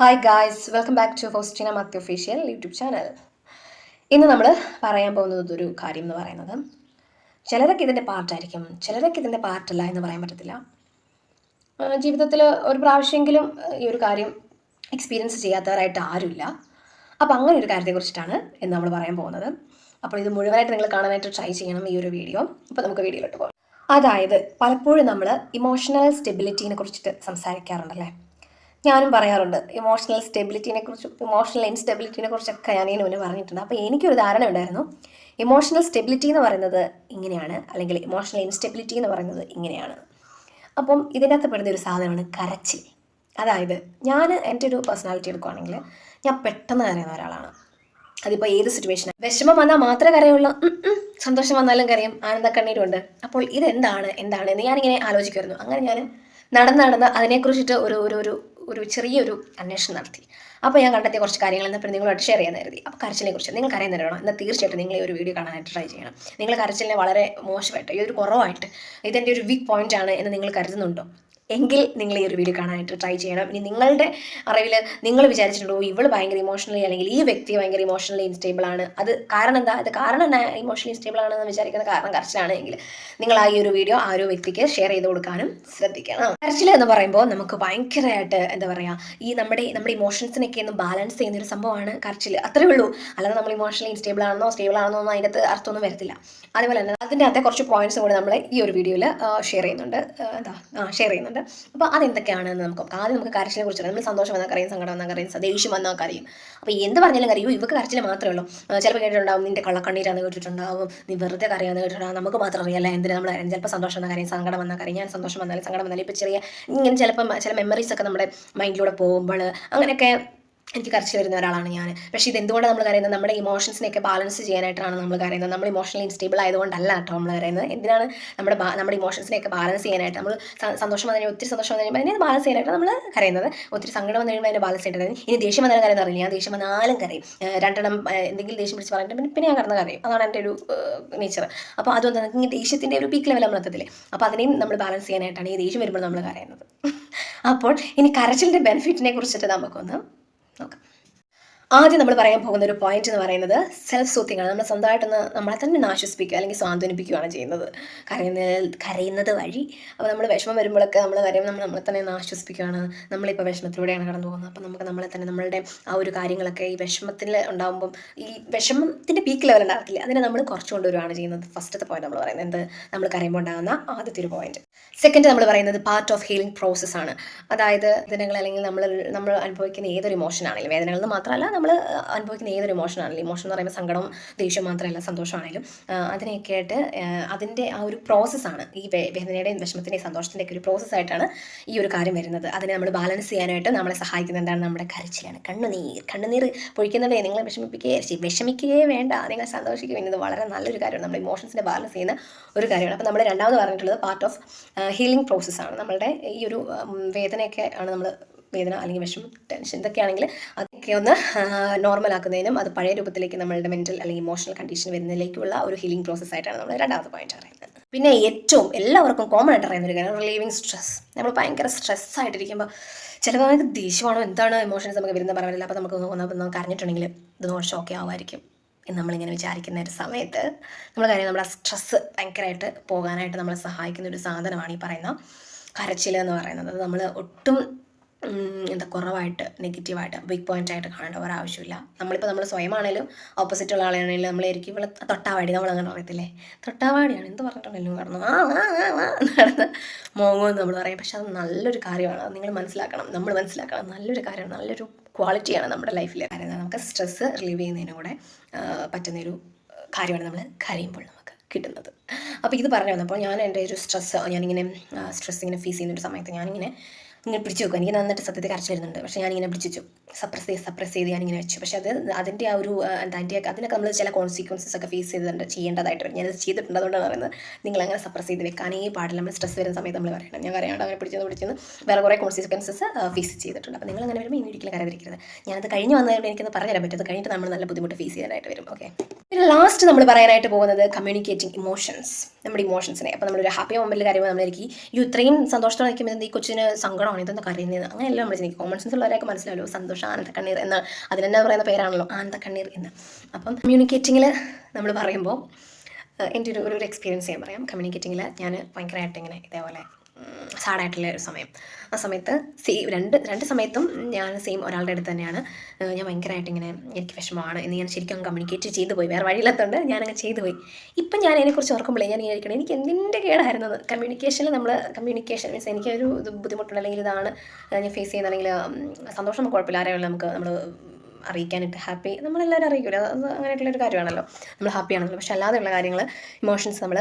Hi guys welcome back to Faustina Mathew official YouTube channel ഇന്ന് നമ്മൾ പറയാൻ പോകുന്നത് ഒരു കാര്യം എന്ന് പറയുന്നത്. ചിലരൊക്കെ ഇതിന്റെ പാർട്ടായിരിക്കും ചിലരൊക്കെ ഇതിന്റെ പാർട്ടല്ല എന്ന് പറയാൻ പറ്റത്തില്ല. ജീവിതത്തിൽ ഒരു പ്രാവശ്യമെങ്കിലും ഈ ഒരു കാര്യം എക്സ്പീരിയൻസ് ചെയ്യാത്തവരായിട്ട് ആരുമില്ല. അപ്പോൾ അങ്ങനെ ഒരു കാര്യത്തെക്കുറിച്ചിട്ടാണ് ഇന്ന് നമ്മൾ പറയാൻ പോകുന്നത്. അപ്പോൾ ഇത് മുഴുവനായിട്ട് നിങ്ങൾ കാണാനായിട്ട് ട്രൈ ചെയ്യണം ഈ ഒരു വീഡിയോ അപ്പോൾ നമുക്ക് വീഡിയോയിലോട്ട് പോകാം. അതായത് പലപ്പോഴും നമ്മൾ ഇമോഷണൽ സ്റ്റെബിലിറ്റീനെ കുറിച്ചിട്ട് സംസാരിക്കാറുണ്ടല്ലേ? ഞാനും പറയാറുണ്ട് ഇമോഷണൽ സ്റ്റെബിലിറ്റിനെ കുറിച്ചും ഇമോഷണൽ ഇൻസ്റ്റെബിലിറ്റിനെ കുറിച്ചൊക്കെ ഞാൻ ഇതിന് മുന്നേ പറഞ്ഞിട്ടുണ്ട്. അപ്പോൾ എനിക്കൊരു ധാരണ ഉണ്ടായിരുന്നു. ഇമോഷണൽ സ്റ്റെബിലിറ്റി എന്ന് പറയുന്നത് ഇങ്ങനെയാണ് അല്ലെങ്കിൽ ഇമോഷണൽ ഇൻസ്റ്റെബിലിറ്റി എന്ന് പറയുന്നത് ഇങ്ങനെയാണ്. അപ്പം ഇതിനകത്ത് പെടുന്ന ഒരു സാധനമാണ് കരച്ചിൽ. അതായത് ഞാൻ എന്റെ ഒരു പേഴ്സണാലിറ്റി എടുക്കുകയാണെങ്കിൽ ഞാൻ പെട്ടെന്ന് കരയുന്ന ഒരാളാണ്. അതിപ്പോൾ ഏത് സിറ്റുവേഷൻ വിഷമം വന്നാൽ മാത്രമേ കരയുള്ളൂ. സന്തോഷം വന്നാലും കരയും. ആനന്ദ കണ്ണീരുണ്ട്. അപ്പോൾ ഇതെന്താണ്? എന്താണ്? എന്ന് ഞാനിങ്ങനെ ആലോചിക്കുമായിരുന്നു അങ്ങനെ ഞാൻ നടന്ന് നടന്ന് അതിനെക്കുറിച്ചിട്ട് ഒരു ഒരു ഒരു ഒരു ചെറിയൊരു അന്വേഷണം നടത്തി. അപ്പോൾ ഞാൻ കണ്ടെത്തിയ കുറച്ച് കാര്യങ്ങൾ പിന്നെ നിങ്ങളോട് ഷെയർ ചെയ്യാൻ കരുതി. അപ്പോൾ കരച്ചിലിനെ കുറിച്ച് നിങ്ങൾ കരയുന്ന വേണം എന്നാൽ തീർച്ചയായിട്ടും നിങ്ങൾ ഈ ഒരു വീഡിയോ കാണാനായിട്ട് ട്രൈ ചെയ്യണം. നിങ്ങൾ കരച്ചിലിനെ വളരെ മോശമായിട്ട് ഈ ഒരു കുറവായിട്ട് ഇതെന്റെ ഒരു വീക്ക് പോയിന്റ് ആണ് എന്ന് നിങ്ങൾ കരുതുന്നുണ്ടോ? എങ്കിൽ നിങ്ങൾ ഈ ഒരു വീഡിയോ കാണാനായിട്ട് ട്രൈ ചെയ്യണം. ഇനി നിങ്ങളുടെ അറിവിൽ നിങ്ങൾ വിചാരിച്ചിട്ടുണ്ടോ ഇവൾ ഭയങ്കര ഇമോഷണലി അല്ലെങ്കിൽ ഈ വ്യക്തി ഭയങ്കര ഇമോഷണലി ഇൻസ്റ്റേബിൾ ആണ്. അത് കാരണം എന്താ? അത് കാരണം ഇമോഷണലി ഇൻസ്റ്റേബിൾ ആണെന്ന് വിചാരിക്കുന്ന കാരണം കരച്ചിലാണ് എങ്കിൽ നിങ്ങൾ ആ ഈ ഒരു വീഡിയോ ആ ഒരു വ്യക്തിക്ക് ഷെയർ ചെയ്ത് കൊടുക്കാനും ശ്രദ്ധിക്കണം. കരച്ചിൽ എന്ന് പറയുമ്പോൾ നമുക്ക് ഭയങ്കരമായിട്ട് എന്താ പറയുക ഈ നമ്മുടെ നമ്മുടെ ഇമോഷൻസിനൊക്കെ ഒന്ന് ബാലൻസ് ചെയ്യുന്ന ഒരു സംഭവമാണ് കരച്ചിൽ അത്രേ ഉള്ളൂ. അല്ലാതെ നമ്മൾ ഇമോഷണലി ഇൻസ്റ്റേബിൾ ആണെന്നോ സ്റ്റേബിൾ ആണെന്നോ ഒന്നും അതിന്റെ അകത്ത് അർത്ഥമൊന്നും വരത്തില്ല. അതേപോലെ തന്നെ അതിന്റെ അകത്തെ കുറച്ച് പോയിന്റ്സ് കൂടി നമ്മൾ ഈ ഒരു വീഡിയോയിൽ ഷെയർ ചെയ്യുന്നുണ്ട്. എന്താ? ആ ഷെയർ ചെയ്യുന്നുണ്ട്. അപ്പോൾ അതെന്തൊക്കെയാണെന്ന് നമുക്ക്. ആദ്യം നമുക്ക് കരച്ചിലെ കുറിച്ച് നമ്മൾ സന്തോഷം വന്നാൽ കറിയും സങ്കടം വന്നാൽ കറിയും ദേഷ്യം വന്നാൽ കറിയും അപ്പോൾ എന്ത് പറഞ്ഞാലും അറിയോ ഇവക്ക് കരച്ചിൽ മാത്രമേ ഉള്ളൂ. ചിലപ്പോൾ കേട്ടിട്ടുണ്ടാവും നിന്റെ കള്ളക്കണ്ണീരാന്ന് കേട്ടിട്ടുണ്ടാവും. നീ വെറുതെ കറിയാന്ന് കേട്ടിട്ടുണ്ടാവും. നമുക്ക് മാത്രം അറിയാല്ല എന്തിനാ നമ്മൾ അറിയാം ചിലപ്പോൾ സന്തോഷം വന്നാൽ കറിയും സങ്കടം വന്നാൽ കറിയും ഞാൻ സന്തോഷം വന്നാലും സങ്കടം വന്നാലും ഇപ്പോൾ ചെറിയ ഇങ്ങനെ ചിലപ്പം ചില മെമ്മറീസ് ഒക്കെ നമ്മുടെ മൈൻഡിലൂടെ പോകുമ്പോൾ അങ്ങനെയൊക്കെ എനിക്ക് കരച്ചിൽ വരുന്ന ഒരാളാണ് ഞാൻ. പക്ഷേ ഇത് എന്തുകൊണ്ടാണ് നമ്മൾ കരയുന്നത്? നമ്മുടെ ഇമോഷൻസിനെയൊക്കെ ബാലൻസ് ചെയ്യാനായിട്ടാണ് നമ്മൾ കരയുന്നത്? നമ്മൾ ഇമോഷണലി ഇൻസ്റ്റേബിൾ ആയതുകൊണ്ടല്ല കേട്ടോ നമ്മൾ കരയുന്നത്. എന്തിനാണ് നമ്മുടെ നമ്മുടെ ഇമോഷൻസിനെയൊക്കെ ബാലൻസ് ചെയ്യാനായിട്ട്? നമ്മൾ സന്തോഷം വന്നു ഒത്തിരി സന്തോഷം വന്നു കഴിയുമ്പോൾ അതിനെ ബാലൻസ് ചെയ്യാനായിട്ട് നമ്മൾ കരയുന്നത്. ഒത്തിരി സങ്കടം വന്നു കഴിയുമ്പോൾ അതിനെ ബാലൻസ് ചെയ്യേണ്ടത് ഇനി ദേഷ്യം വന്നാലും കരയുന്ന അറിയില്ല. ഞാൻ ദേഷ്യം വന്നാലും കരയും. രണ്ടെണ്ണം എന്തെങ്കിലും ദേഷ്യം പിടിച്ച് പറഞ്ഞിട്ട് പിന്നെ ഞാൻ കടന്ന് കരയും. അതാണ് എന്റെ ഒരു നേച്ചർ അപ്പോൾ അതുകൊണ്ട് നമുക്ക് ദേഷ്യത്തിന്റെ ഒരു പീക്ക് ലെവൽ നമ്മൾ അപ്പോൾ അതിനെയും നമ്മൾ ബാലൻസ് ചെയ്യാനായിട്ടാണ് ഈ ദേഷ്യം വരുമ്പോൾ നമ്മൾ കരയുന്നത്. അപ്പോൾ ഇനി കരച്ചിലിന്റെ ബെനിഫിറ്റിനെ കുറിച്ചിട്ട് നമുക്കൊന്ന് നോക്കാം ആദ്യം നമ്മൾ പറയാൻ പോകുന്ന ഒരു പോയിന്റ് എന്ന് പറയുന്നത് സെൽഫ് സൂത്തിങ് ആണ്. നമ്മൾ സ്വന്തമായിട്ടൊന്ന് നമ്മളെ തന്നെ നാശ്വസിപ്പിക്കുക അല്ലെങ്കിൽ സ്വാന്തനിപ്പിക്കുകയാണ് ചെയ്യുന്നത്. കരയുന്ന കരയുന്നത് വഴി അപ്പോൾ നമ്മൾ വിഷമം വരുമ്പോഴൊക്കെ നമ്മൾ കരയും നമ്മൾ നമ്മളെ തന്നെ ഒന്ന് ആശ്വസിപ്പിക്കുകയാണ്. നമ്മളിപ്പോൾ വിഷമത്തിലൂടെയാണ് കടന്നു പോകുന്നത് അപ്പോൾ നമുക്ക് നമ്മളെ തന്നെ നമ്മളുടെ ആ ഒരു കാര്യങ്ങളൊക്കെ ഈ വിഷമത്തിൽ ഉണ്ടാകുമ്പം ഈ വിഷമത്തിന്റെ പീക്ക് ലെവൽ ഉണ്ടാകത്തില്ല അതിനെ നമ്മൾ കുറച്ച് കൊണ്ടുവരികയാണ് ചെയ്യുന്നത്. ഫസ്റ്റത്തെ പോയിന്റ് നമ്മൾ പറയുന്നത്. എന്ത്? നമ്മൾ കരയുമ്പോൾ ഉണ്ടാകുന്ന ആദ്യത്തെ ഒരു പോയിന്റ് സെക്കൻഡ് നമ്മൾ പറയുന്നത് പാർട്ട് ഓഫ് ഹീലിംഗ് പ്രോസസ്സാണ് അതായത് ദിനങ്ങൾ അല്ലെങ്കിൽ നമ്മൾ നമ്മൾ അനുഭവിക്കുന്ന ഏതൊരു ഇമോഷൻ ആണെങ്കിലും വേദനകൾ മാത്രമല്ല നമ്മൾ അനുഭവിക്കുന്ന ഏതൊരു ഇമോഷൻ ആണെങ്കിലും ഇമോഷൻ എന്ന് പറയുമ്പോൾ സങ്കടം ദേഷ്യം മാത്രമല്ല സന്തോഷമാണെങ്കിലും അതിനെയൊക്കെ ആയിട്ട് അതിന്റെ ആ ഒരു പ്രോസസ്സാണ് ഈ വേദനയുടെയും വിഷമത്തിന്റെയും സന്തോഷത്തിന്റെയൊക്കെ ഒരു പ്രോസസ്സായിട്ടാണ് ഈ ഒരു കാര്യം വരുന്നത്. അതിനെ നമ്മൾ ബാലൻസ് ചെയ്യാനായിട്ട് നമ്മളെ സഹായിക്കുന്ന എന്താണ് നമ്മുടെ കരച്ചിലാണ്. കണ്ണുനീർ കണ്ണുനീർ പൊഴിക്കുന്നതേ നിങ്ങളെ വിഷമിപ്പിക്കുകയെ വിഷമിക്കുകയേ വേണ്ട നിങ്ങൾ സന്തോഷിക്കുക എന്നത് വളരെ നല്ലൊരു കാര്യമാണ്. നമ്മുടെ ഇമോഷൻസിനെ ബാലൻസ് ചെയ്യുന്ന ഒരു കാര്യമാണ്. അപ്പോൾ നമ്മൾ രണ്ടാമത് പറഞ്ഞിട്ടുള്ളത് പാർട്ട് ഓഫ് ഹീലിംഗ് പ്രോസസ്സാണ് നമ്മളുടെ ഈ ഒരു വേദനയൊക്കെ ആണ് നമ്മൾ വേദന അല്ലെങ്കിൽ വിഷമം ടെൻഷൻ ഇതൊക്കെയാണെങ്കിൽ അതൊക്കെ ഒന്ന് നോർമൽ ആക്കുന്നതിനും അത് പഴയ രൂപത്തിലേക്ക് നമ്മളുടെ മെന്റൽ അല്ലെങ്കിൽ ഇമോഷണൽ കണ്ടീഷൻ വരുന്നതിലേക്കുള്ള ഒരു ഹീലിംഗ് പ്രോസസ് ആയിട്ടാണ് നമ്മൾ രണ്ടാമത്തെ പോയിന്റ് പറയുന്നത്. പിന്നെ ഏറ്റവും എല്ലാവർക്കും കോമൺ ആയിട്ട് അറിയുന്ന ഒരു കാര്യം റിലീവിങ് സ്ട്രെസ് നമ്മൾ ഭയങ്കര സ്ട്രെസ് ആയിട്ടിരിക്കുമ്പോൾ ചിലപ്പോൾ നമുക്ക് ദേഷ്യമാണോ എന്താണ് ഇമോഷൻസ് നമുക്ക് വരുന്ന പറയാനില്ല അപ്പോൾ നമുക്ക് ഒന്ന് നമുക്ക് അറിഞ്ഞിട്ടുണ്ടെങ്കിൽ ഇത് ദോഷം ഒക്കെ ആവുമായിരിക്കും എന്ന് നമ്മളിങ്ങനെ വിചാരിക്കുന്ന ഒരു സമയത്ത് നമ്മൾ കാര്യം നമ്മുടെ സ്ട്രെസ്സ് ഭയങ്കരമായിട്ട് പോകാനായിട്ട് നമ്മളെ സഹായിക്കുന്ന ഒരു സാധനമാണ് ഈ പറയുന്ന കരച്ചിൽ എന്ന് പറയുന്നത്. അത് നമ്മൾ ഒട്ടും എന്താ കുറവായിട്ട് നെഗറ്റീവായിട്ട് ബിഗ് പോയിന്റ് ആയിട്ട് കാണേണ്ട ഒരാവശ്യമില്ല. നമ്മളിപ്പോൾ നമ്മൾ സ്വയമാണേലും ഓപ്പോസിറ്റ് ഉള്ള ആളാണെങ്കിലും നമ്മളായിരിക്കും ഇവിടെ തൊട്ടാവാടി നമ്മൾ അങ്ങനെ പറയത്തില്ലേ? തൊട്ടാവാടിയാണ് എന്ത് പറഞ്ഞിട്ടുണ്ടെങ്കിലും കടന്നു ആ ആ ആ എന്ന് നടന്ന് നമ്മൾ പറയും. പക്ഷെ അത് നല്ലൊരു കാര്യമാണ് നിങ്ങൾ മനസ്സിലാക്കണം നമ്മൾ മനസ്സിലാക്കണം. നല്ലൊരു കാര്യമാണ് നല്ലൊരു ക്വാളിറ്റിയാണ് നമ്മുടെ ലൈഫിൽ കാര്യം നമുക്ക് സ്ട്രെസ്സ് റിലീവ് ചെയ്യുന്നതിനും കൂടെ പറ്റുന്നൊരു കാര്യമാണ് നമ്മൾ കരയുമ്പോൾ നമുക്ക് കിട്ടുന്നത്. അപ്പോൾ ഇത് പറഞ്ഞു വന്നപ്പോൾ ഞാൻ എന്റെ ഒരു സ്ട്രെസ്സ് ഞാനിങ്ങനെ സ്ട്രെസ് ഇങ്ങനെ ഫേസ് ചെയ്യുന്ന ഒരു സമയത്ത് ഞാനിങ്ങനെ ഇങ്ങനെ പിടിച്ചു വെക്കും. എനിക്ക് നന്നായിട്ട് സത്യത്തിൽ കരച്ചു വരുന്നുണ്ട്. പക്ഷേ ഞാനിങ്ങനെ പിടിച്ചു വെച്ചു. സപ്രസ് ചെയ്ത് സപ്രസ് ചെയ്ത് ഞാനിങ്ങനെ വെച്ചു. പക്ഷേ അത് അതിന്റെ ആ ഒരു എന്താ അതിന്റെ അതിനൊക്കെ നമ്മൾ ചില കോൺസിക്വൻസസ് ഒക്കെ ഫേസ് ചെയ്തിട്ടുണ്ട് ചെയ്യേണ്ടതായിട്ട് വരും. ഞാനത് ചെയ്തിട്ടുണ്ട് അതുകൊണ്ടാണ് പറയുന്നത് നിങ്ങൾ അങ്ങനെ സപ്രസ് ചെയ്ത് വെക്കാനേ പാടില്ല. നമ്മൾ സ്ട്രെസ് വരുന്ന സമയത്ത് നമ്മൾ പറയണം. ഞാൻ കരയാണ്ട് അങ്ങനെ പിടിച്ചത് പിടിച്ചെന്ന് വേറെ കുറേ കോൺസിക്വൻസസ് ഫേസ് ചെയ്തിട്ടുണ്ട്. അപ്പോൾ നിങ്ങൾ അങ്ങനെ വരുമ്പോൾ ഇനി ഒരിക്കലും കരതിരിക്കരുത് ഞാനത് കഴിഞ്ഞ് വന്നതുകൊണ്ട് എനിക്കത് പറഞ്ഞുതരാൻ പറ്റും. അത് കഴിഞ്ഞിട്ട് നമ്മൾ നല്ല ബുദ്ധിമുട്ട് ഫേസ് ചെയ്യാനായിട്ട് വരും. ഓക്കെ പിന്നെ ലാസ്റ്റ് നമ്മൾ പറയാനായിട്ട് പോകുന്നത് കമ്മ്യൂണിക്കേറ്റിംഗ് ഇമോഷൻസ് നമ്മുടെ ഇമോഷൻസിനെ അപ്പോൾ നമ്മളൊരു ഹാപ്പി മൊമെന്റിൽ കാര്യമ്പോൾ നമ്മളെനിക്ക് ഈ ഇത്രയും സന്തോഷത്തോടെ നിൽക്കുമ്പോൾ ഈ കൊച്ചിന് സങ്കടമാണ് ഇതൊന്നും കരയുന്നത് അങ്ങനെയല്ല നമ്മൾ ചിന്തിക്കും കോമൺ സെൻസ് ഉള്ളവരൊക്കെ മനസ്സിലാവല്ലോ. സന്തോഷം ആനന്ദ കണ്ണീർ എന്ന്. അതിനെന്നെ പറയുന്ന പേരാണല്ലോ ആനന്ദ കണ്ണീർ എന്ന്. അപ്പം കമ്മ്യൂണിക്കേറ്റിങ്ങിൽ നമ്മൾ പറയുമ്പോൾ എന്റെ ഒരു ഒരു എക്സ്പീരിയൻസ് ഞാൻ പറയാം. കമ്മ്യൂണിക്കേറ്റിങ്ങിൽ ഞാൻ ഭയങ്കരമായിട്ട് ഇങ്ങനെ ഇതേപോലെ സാഡായിട്ടുള്ള ഒരു സമയം. ആ സമയത്ത് സെയിം രണ്ട് രണ്ട് സമയത്തും ഞാൻ സെയിം ഒരാളുടെ അടുത്ത് തന്നെയാണ്. ഞാൻ ഭയങ്കരമായിട്ട് ഇങ്ങനെ എനിക്ക് വിഷമമാണ് എന്ന് ഞാൻ ശരിക്കും കമ്മ്യൂണിക്കേറ്റ് ചെയ്തു പോയി. വേറെ വഴിയില്ലാത്തതുകൊണ്ട് ഞാനങ്ങ് ചെയ്തു പോയി. ഇപ്പം ഞാൻ അതിനെക്കുറിച്ച് ഓർക്കുമ്പോഴേ ഞാൻ വിചാരിക്കണം എനിക്ക് എന്തിന്റെ കേടായിരുന്നത് കമ്മ്യൂണിക്കേഷനിൽ നമ്മൾ കമ്മ്യൂണിക്കേഷൻ മീൻസ് എനിക്കൊരു ഇത് അല്ലെങ്കിൽ ഇതാണ് ഞാൻ ഫേസ് ചെയ്യുന്ന അല്ലെങ്കിൽ സന്തോഷം കുഴപ്പമില്ല. ആരെയുള്ള നമുക്ക് നമ്മൾ അറിയിക്കാനായിട്ട് ഹാപ്പി നമ്മളെല്ലാവരും അറിയിക്കില്ല അത് അങ്ങനെയായിട്ടുള്ളൊരു കാര്യമാണല്ലോ. നമ്മൾ ഹാപ്പിയാണല്ലോ പക്ഷെ അല്ലാതെയുള്ള കാര്യങ്ങൾ ഇമോഷൻസ് നമ്മൾ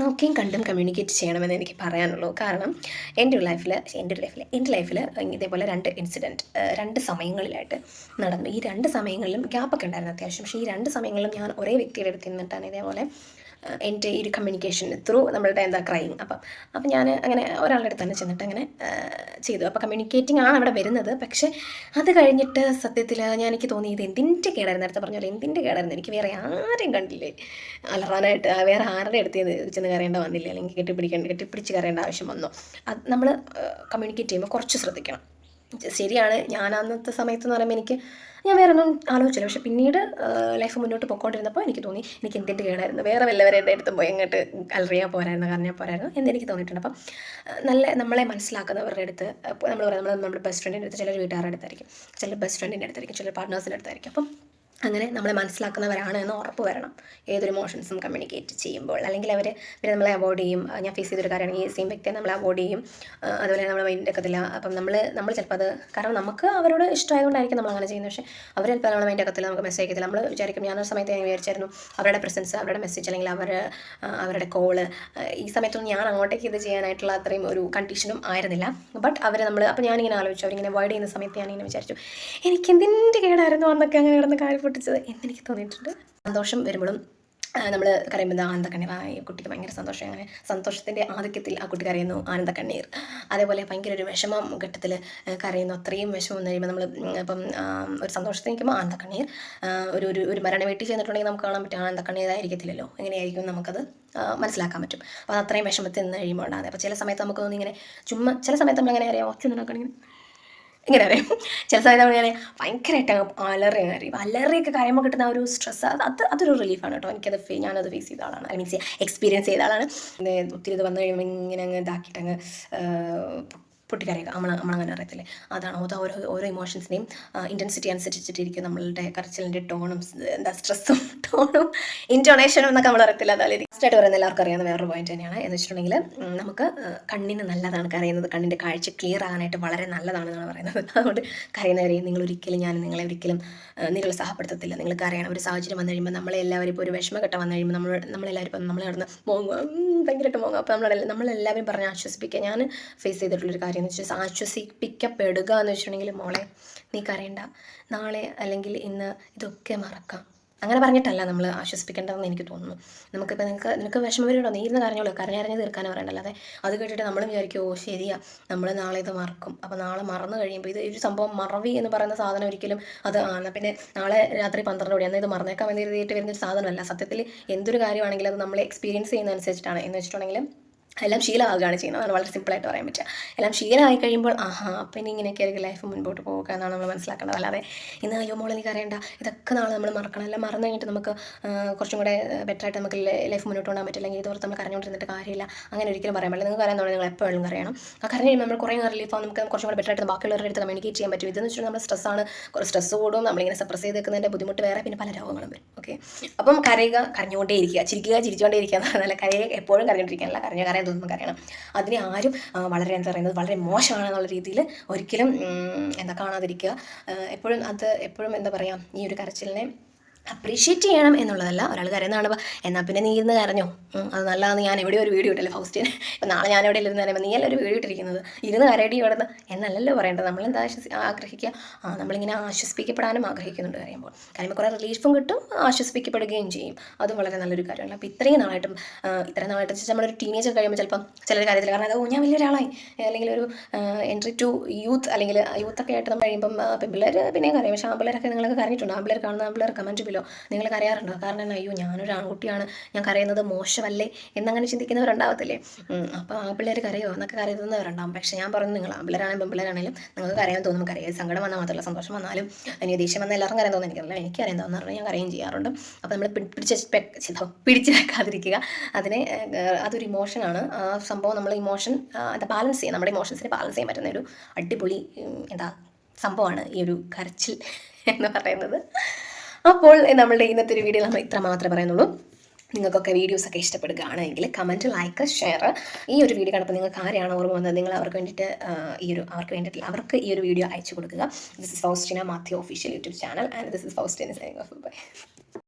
നോക്കിയും കണ്ടും കമ്മ്യൂണിക്കേറ്റ് ചെയ്യണമെന്ന് എനിക്ക് പറയാനുള്ളൂ. കാരണം എന്റെ ഒരു ലൈഫിൽ എന്റെ ഒരു ലൈഫിൽ എന്റെ ലൈഫിൽ ഇതേപോലെ രണ്ട് ഇൻസിഡന്റ് രണ്ട് സമയങ്ങളിലായിട്ട് നടന്നു. ഈ രണ്ട് സമയങ്ങളിലും ഗ്യാപ്പൊക്കെ ഉണ്ടായിരുന്നു അത്യാവശ്യം. പക്ഷേ ഈ രണ്ട് സമയങ്ങളിലും ഞാൻ ഒരേ വ്യക്തിയുടെ അടുത്ത് നിന്നിട്ടാണ് ഇതേപോലെ എന്റെ ഈ ഒരു കമ്മ്യൂണിക്കേഷൻ ത്രൂ നമ്മളുടെ എന്താ ക്രൈം അപ്പം അപ്പം ഞാൻ അങ്ങനെ ഒരാളുടെ അടുത്ത് തന്നെ ചെന്നിട്ട് അങ്ങനെ ചെയ്തു. അപ്പോൾ കമ്മ്യൂണിക്കേറ്റിംഗ് ആണ് അവിടെ വരുന്നത്. പക്ഷേ അത് കഴിഞ്ഞിട്ട് സത്യത്തിൽ ഞാൻ എനിക്ക് തോന്നി ഇത് എന്തിന്റെ കേടായിരുന്നു? നേരത്തെ പറഞ്ഞ പോലെ എന്തിന്റെ കേടായിരുന്നു? എനിക്ക് വേറെ ആരെയും കണ്ടില്ലേ? അലറാനായിട്ട് വേറെ ആരുടെ അടുത്ത് ചെന്ന് കയറേണ്ട വന്നില്ല? അല്ലെങ്കിൽ കെട്ടിപ്പിടിക്കേണ്ട കെട്ടിപ്പിടിച്ച് കയറേണ്ട ആവശ്യം വന്നു? അത് നമ്മൾ കമ്മ്യൂണിക്കേറ്റ് ചെയ്യുമ്പോൾ കുറച്ച് ശ്രദ്ധിക്കണം. ശരിയാണ് ഞാൻ അന്നത്തെ സമയത്ത് എന്ന് പറയുമ്പോൾ എനിക്ക് ഞാൻ വേറെ ഒന്നും ആലോചിച്ചില്ല. പക്ഷെ പിന്നീട് ലൈഫ് മുന്നോട്ട് പോയിക്കൊണ്ടിരുന്നപ്പോൾ എനിക്ക് തോന്നി എനിക്ക് എന്തിന്റെ കേടായിരുന്നു വേറെ വല്ലവരുടെ അടുത്തും പോയി അങ്ങോട്ട് അലറിയാൽ പോരായിരുന്നു കറിയാൻ പോരായിരുന്നു എന്നെനിക്ക് തോന്നിയിട്ടുണ്ട്. അപ്പം നല്ല നമ്മളെ മനസ്സിലാക്കുന്നവരുടെ അടുത്ത് നമ്മൾ പറയാം നമ്മൾ നമ്മുടെ ബെസ്റ്റ് ഫ്രണ്ടിന്റെ അടുത്ത് ചിലർ വീട്ടുകാരുടെ അടുത്തായിരിക്കും ചിലർ ബെസ്റ്റ് ഫ്രണ്ടിന്റെ അടുത്തായിരിക്കും ചിലർ പാർട്ട്നേഴ്സിന്റെ അടുത്തായിരിക്കും. അപ്പം അങ്ങനെ നമ്മളെ മനസ്സിലാക്കുന്നവരാണ് എന്ന് ഉറപ്പ് വരണം. ഏതൊരു മോഷൻസും കമ്മ്യൂണിക്കേറ്റ് ചെയ്യുമ്പോൾ. അല്ലെങ്കിൽ അവർ പിന്നെ നമ്മളെ അവോയ്ഡ് ചെയ്യും. ഞാൻ ഫേസ് ചെയ്തൊരു കാര്യമാണ് ഈ സെയിം വ്യക്തിയെ നമ്മൾ അവോയ്ഡ് ചെയ്യും. അതുപോലെ നമ്മളെ മൈൻഡ് എടുക്കത്തില്ല അപ്പം നമ്മൾ നമ്മൾ ചിലപ്പോൾ അത് കാരണം നമുക്ക് അവരോട് ഇഷ്ടമായതുകൊണ്ടായിരിക്കും നമ്മൾ അങ്ങനെ ചെയ്യുന്നത്. പക്ഷേ അവർ ചിലപ്പോൾ നമ്മളെ മൈൻഡ് എടുക്കത്തില്ല നമുക്ക് മെസ്സേജ് അയക്കത്തില്ല. നമ്മൾ വിചാരിക്കും ഞാനൊരു സമയത്ത് ഞാൻ വിചാരിച്ചായിരുന്നു അവരുടെ പ്രസൻസ് അവരുടെ മെസ്സേജ് അല്ലെങ്കിൽ അവർ അവരുടെ കോൾ ഈ സമയത്തൊന്നും ഞാൻ അങ്ങോട്ടേക്ക് ഇത് ചെയ്യാനായിട്ടുള്ള അത്രയും ഒരു കണ്ടീഷനും ആയിരുന്നില്ല. ബട്ട് അവർ നമ്മൾ അപ്പോൾ ഞാനിങ്ങനെ ആലോചിച്ചു. അവരിങ്ങനെ അവോയ്ഡ് ചെയ്യുന്ന സമയത്ത് ഞാനിങ്ങനെ വിചാരിച്ചു എനിക്ക് എന്തിന്റെ കേടായിരുന്നു? അന്നൊക്കെ അങ്ങനെ കിടന്ന് കാൽ പൊട്ടിച്ചത് എന്നെനിക്ക് തോന്നിയിട്ടുണ്ട്. സന്തോഷം വരുമ്പോഴും നമ്മൾ കരയുമ്പോൾ ആനന്ദക്കണ്ണീർ ആ കുട്ടിക്ക് ഭയങ്കര സന്തോഷം. അങ്ങനെ സന്തോഷത്തിന്റെ ആധിക്യത്തിൽ ആ കുട്ടി കരയുന്നു ആനന്ദക്കണ്ണീർ. അതേപോലെ ഭയങ്കര ഒരു വിഷമം ഘട്ടത്തിൽ കരയുന്നു. അത്രയും വിഷമം എന്ന് കഴിയുമ്പോൾ നമ്മൾ ഇപ്പം ഒരു സന്തോഷത്തിൽ നിൽക്കുമ്പോൾ ആനന്ദക്കണ്ണീർ ഒരു ഒരു ഒരു മരണ വീട്ടിൽ ചെന്നിട്ടുണ്ടെങ്കിൽ നമുക്ക് കാണാൻ പറ്റും. ആനന്ദക്കണ്ണീരായിരിക്കത്തില്ലല്ലോ എങ്ങനെയായിരിക്കും നമുക്കത് മനസ്സിലാക്കാൻ പറ്റും. അപ്പോൾ അത് അത്രയും വിഷമത്തിൽ നിന്ന് കഴിയുമ്പോൾ ഉണ്ടാകുന്നത് അപ്പോൾ ചില സമയത്ത് നമുക്ക് തോന്നി ഇങ്ങനെ ചുമ്മാ ചില സമയത്ത് നമ്മളിങ്ങനെ അറിയാം? ഒച്ച നിന്നൊക്കെയാണെങ്കിൽ ഇങ്ങനെ അറിയാം. ചില സമയത്ത് നമ്മൾ ഞാൻ ഭയങ്കരമായിട്ട് അങ്ങ് അലറി അങ്ങ് അറിയും അലറിയൊക്കെ കാര്യമ്പോൾ കിട്ടുന്ന ഒരു സ്ട്രെസ് അത് അത് അതൊരു റിലീഫാണ് കേട്ടോ. എനിക്കത് ഫേ ഞാനത് ഫേസ് ചെയ്ത ആളാണ്. ഐ മീൻസ് എക്സ്പീരിയൻസ് ചെയ്ത ആളാണ്. ഒത്തിരി ഇത് വന്നു കഴിയുമ്പോൾ ഇങ്ങനെ അങ്ങ് ഇതാക്കിയിട്ട് അങ്ങ് പൊട്ടിക്കരയുക. നമ്മൾ നമ്മളങ്ങനെ അറിയത്തില്ലേ അതാണ് അത് ഓരോ ഓരോ ഇമോഷൻസിനെയും ഇന്റൻസിറ്റി അനുസരിച്ചിട്ടിരിക്കും നമ്മളുടെ കരച്ചിലിന്റെ ടോണും എന്താ സ്ട്രെസ്സും ടോണും ഇന്റോണേഷനും എന്നൊക്കെ നമ്മൾ അറിയത്തില്ല അതായത് ഫസ്റ്റായിട്ട് പറയുന്ന എല്ലാവർക്കും അറിയാവുന്ന വേറൊരു പോയിന്റ് തന്നെയാണ്. എന്ന് വെച്ചിട്ടുണ്ടെങ്കിൽ നമുക്ക് കണ്ണിന് നല്ലതാണ് കരയുന്നത്. കണ്ണിന്റെ കാഴ്ച ക്ലിയർ ആകാനായിട്ട് വളരെ നല്ലതാണെന്നാണ് പറയുന്നത്. അതുകൊണ്ട് കരയുന്നവരെയും നിങ്ങൾ ഒരിക്കലും ഞാൻ നിങ്ങളെ ഒരിക്കലും നിങ്ങൾ നിരുത്സാഹപ്പെടുത്തത്തില്ല നിങ്ങൾക്ക് അറിയണം ഒരു സാഹചര്യം വന്നു കഴിയുമ്പോൾ നമ്മളെല്ലാവരും ഇപ്പോൾ ഒരു വിഷമഘട്ടം വന്നു കഴിയുമ്പോൾ നമ്മൾ നമ്മളെല്ലാവരും ഇപ്പം നമ്മൾ നടന്ന് മോങ്ങും ഭയങ്കരമായിട്ട് മോങ്ങും. അപ്പോൾ നമ്മളെല്ലാം നമ്മളെല്ലാവരും പറഞ്ഞ് ആശ്വസിപ്പിക്കുക. ഞാൻ ഫേസ് ചെയ്തിട്ടുള്ളൊരു കാര്യം എന്ന് വെച്ചാൽ ആശ്വസിപ്പിക്കപ്പെടുക എന്ന് വെച്ചിട്ടുണ്ടെങ്കിൽ മോളെ നീ കരയണ്ട. നാളെ അല്ലെങ്കിൽ ഇന്ന് ഇതൊക്കെ മറക്കാം. അങ്ങനെ പറഞ്ഞിട്ടല്ല നമ്മൾ ആശ്വസിപ്പിക്കേണ്ടതെന്ന് എനിക്ക് തോന്നുന്നു. നമുക്കിപ്പോൾ നിങ്ങൾക്ക് നിനക്ക് വിഷമം വരുന്നുണ്ടോ നീ ഇരുന്ന് കരഞ്ഞോളൂ. കരഞ്ഞറിഞ്ഞ് തീർക്കാനേ പറയണ്ട അല്ലാതെ അത് കേട്ടിട്ട് നമ്മൾ വിചാരിക്കും ഓ ശരിയാ. നമ്മൾ നാളെ ഇത് മറക്കും. അപ്പോൾ നാളെ മറന്നു കഴിയുമ്പോൾ ഇത് ഒരു സംഭവം മറവി എന്ന് പറയുന്ന സാധനം ഒരിക്കലും അത് ആണ് പിന്നെ നാളെ രാത്രി പന്ത്രണ്ട് മണി എന്നാൽ ഇത് മറന്നേക്കാൻ വേണ്ടി വരുന്ന ഒരു സാധനമല്ല. സത്യത്തിൽ എന്തൊരു കാര്യമാണെങ്കിലും അത് നമ്മൾ എക്സ്പീരിയൻസ് ചെയ്യുന്ന അനുസരിച്ചിട്ടാണ് എന്ന് വെച്ചിട്ടുണ്ടെങ്കിൽ എല്ലാം ശീലമാകുകയാണ് ചെയ്യുന്നത്. അതാണ് വളരെ സിമ്പിളായിട്ട് പറയാൻ പറ്റുക. എല്ലാം ശീലമായി കഴിയുമ്പോൾ ആഹാ അപ്പം ഇനി ഇങ്ങനെയൊക്കെ ആയിരിക്കും ലൈഫ് മുൻപോട്ട് പോകുക എന്നാണ് നമ്മൾ മനസ്സിലാക്കേണ്ടത്. അല്ലാതെ ഇന്ന് അയ്യോ മോൾ എനിക്ക് അറിയണ്ട. ഇതൊക്കെ നാളെ നമ്മൾ മറക്കണം. എല്ലാം മറന്നു കഴിഞ്ഞിട്ട് നമുക്ക് കുറച്ചും കൂടെ ബെറ്ററായിട്ട് നമുക്ക് ലൈഫ് മുന്നോട്ട് കൊണ്ടുപോകാൻ പറ്റില്ല അല്ലെങ്കിൽ ഇതോർത്ത് നമ്മൾ കരഞ്ഞുകൊണ്ടിരുന്നിട്ട് കാര്യമില്ല. അങ്ങനെ ഒരിക്കലും പറയാൻ പറ്റില്ല. നിങ്ങൾക്ക് അറിയാൻ നിങ്ങൾ എപ്പോഴും അറിയണം ആ കരഞ്ഞ് കഴിയുമ്പോൾ നമ്മൾ കുറേ റിലീഫ് ആവും. നമുക്ക് കുറച്ചും കൂടെ ബെറ്ററായിട്ട് ബാക്കിയുള്ളവരുടെ അടുത്ത് കമ്മ്യൂണിക്കേറ്റ് ചെയ്യാൻ പറ്റും. ഇതെന്ന് വെച്ചിട്ടുണ്ടെങ്കിൽ നമ്മൾ സ്ട്രെസ്സാണ് കുറേ സ്ട്രെസ് കൂടും. നമ്മളിങ്ങനെ സപ്രസ് ചെയ്ത് വെക്കുന്നതിന്റെ ബുദ്ധിമുട്ട് വേറെ പിന്നെ പല രോഗങ്ങളും വരും. ഓക്കെ അപ്പം കരയുക കരഞ്ഞുകൊണ്ടേ ഇരിക്കുക ചിരിക്കുക ചിരിച്ചുകൊണ്ടേ ഇരിക്കുക എന്നല്ല കരയുക എപ്പോഴും കരഞ്ഞുകൊണ്ടിരിക്കാനല്ല. കരഞ്ഞ കരയാൻ നമുക്ക് കരയണം അതിനെ ആരും വളരെ എന്താ പറയുന്നത് വളരെ മോശമാണ് എന്നുള്ള രീതിയിൽ ഒരിക്കലും എന്താ കാണാതിരിക്കുക. എപ്പോഴും അത് എപ്പോഴും എന്താ പറയുക ഈ ഒരു കരച്ചിലിനെ അപ്രീഷിയേറ്റ് ചെയ്യണം എന്നുള്ളതല്ല. ഒരാൾ കരയുന്നതാണ് എന്നാൽ പിന്നെ നീ ഇരുന്ന് കരഞ്ഞോ? അത് നല്ലതാണ് ഞാൻ എവിടെ ഒരു വീഡിയോ ഇട്ടല്ലേ ഫൗസ്റ്റിന്. ഇപ്പം നാളെ ഞാൻ എവിടെ ഇരുന്ന് കരയുമ്പോൾ നീ ഒരു വീഡിയോ ഇട്ടിരിക്കുന്നത്? ഇരുന്ന് കരയടി കിടന്ന് എന്നല്ലല്ലോ പറയേണ്ടത്. നമ്മളെന്താ ആശ്വസി ആഗ്രഹിക്കുക ആ നമ്മളിങ്ങനെ ആശ്വസിപ്പിക്കപ്പെടാനും ആഗ്രഹിക്കുന്നുണ്ട് കരയുമ്പോൾ. കരയുമ്പോൾ കുറേ റിലീഫും കിട്ടും ആശ്വസിപ്പിക്കപ്പെടുകയും ചെയ്യും. അതും വളരെ നല്ലൊരു കാര്യമാണ്. അപ്പോൾ ഇത്രയും നാളായിട്ടും ഇത്രയും നാളായിട്ട് വെച്ചാൽ നമ്മളൊരു ടീനേജർ കഴിയുമ്പോൾ ചിലപ്പം ചില കാര്യത്തിൽ കാരണം ഓ ഞാൻ വലിയൊരാളായി അല്ലെങ്കിൽ ഒരു എൻട്രി ടു യൂത്ത് അല്ലെങ്കിൽ യൂത്തൊക്കെ ആയിട്ട് നമ്മൾ കഴിയുമ്പം പിള്ളേർ പെൺപിള്ളേർ പിന്നെ കരയും. പക്ഷേ ആമ്പിള്ളേരൊക്കെ നിങ്ങളൊക്കെ കരഞ്ഞിട്ടുണ്ട്? ആമ്പിള്ളേർ കാണുന്ന ആമ്പിള്ളേർ കമന്റ് ബിലോ നിങ്ങൾ കരയാറുണ്ടോ? കാരണം അയ്യോ ഞാനൊരു ആൺകുട്ടിയാണ്. ഞാൻ കരയുന്നത് മോശമല്ലേ? എന്നങ്ങനെ ചിന്തിക്കുന്നവരുണ്ടാവത്തില്ലേ അപ്പോൾ അപ്പോൾ പിള്ളേർ കരയോ? എന്നൊക്കെ കരയുന്നവരുണ്ടാവും. പക്ഷേ ഞാൻ പറഞ്ഞു നിങ്ങൾ ആമ്പിള്ളേരാണെങ്കിലും പെൺപിള്ളേരാണെങ്കിലും നിങ്ങൾക്ക് കരയാൻ തോന്നും. കരയാൻ സങ്കടം വന്നാൽ മാത്രമല്ല സന്തോഷം വന്നാലും അതിന് ദേഷ്യം വന്നാൽ എല്ലാവർക്കും കരയാൻ തോന്നുന്നു എനിക്കല്ല എനിക്ക് കരയാൻ തോന്നുന്നു പറഞ്ഞാൽ ഞാൻ കരയും ചെയ്യാറുണ്ട്. അപ്പോൾ നമ്മൾ പിടിച്ച് പിടിച്ച് വെക്കാതിരിക്കുക അതിനെ അതൊരു ഇമോഷനാണ് ആ സംഭവം നമ്മൾ ഇമോഷൻ എന്താ ബാലൻസ് ചെയ്യാം. നമ്മുടെ ഇമോഷൻസിനെ ബാലൻസ് ചെയ്യാൻ പറ്റുന്ന ഒരു അടിപൊളി എന്താ സംഭവമാണ് ഈ ഒരു കരച്ചിൽ എന്ന് പറയുന്നത്. അപ്പോൾ നമ്മളുടെ ഇന്നത്തെ ഒരു വീഡിയോ നമ്മൾ ഇത്ര മാത്രമേ പറയുന്നുള്ളൂ. നിങ്ങൾക്കൊക്കെ വീഡിയോസൊക്കെ ഇഷ്ടപ്പെടുകയാണെങ്കിൽ കമന്റ് ലൈക്ക് ഷെയർ ഈ ഒരു വീഡിയോ കണ്ടപ്പോൾ നിങ്ങൾക്ക് ആരെയാണ് ഓർമ്മ വന്നത്? നിങ്ങൾ അവർക്ക് വേണ്ടിയിട്ട് ഈ ഒരു അവർക്ക് വേണ്ടിയിട്ട് അവർക്ക് ഈ ഒരു വീഡിയോ അയച്ചു കൊടുക്കുക. This is Faustina Mathew official YouTube channel and this is Faustina signing off bye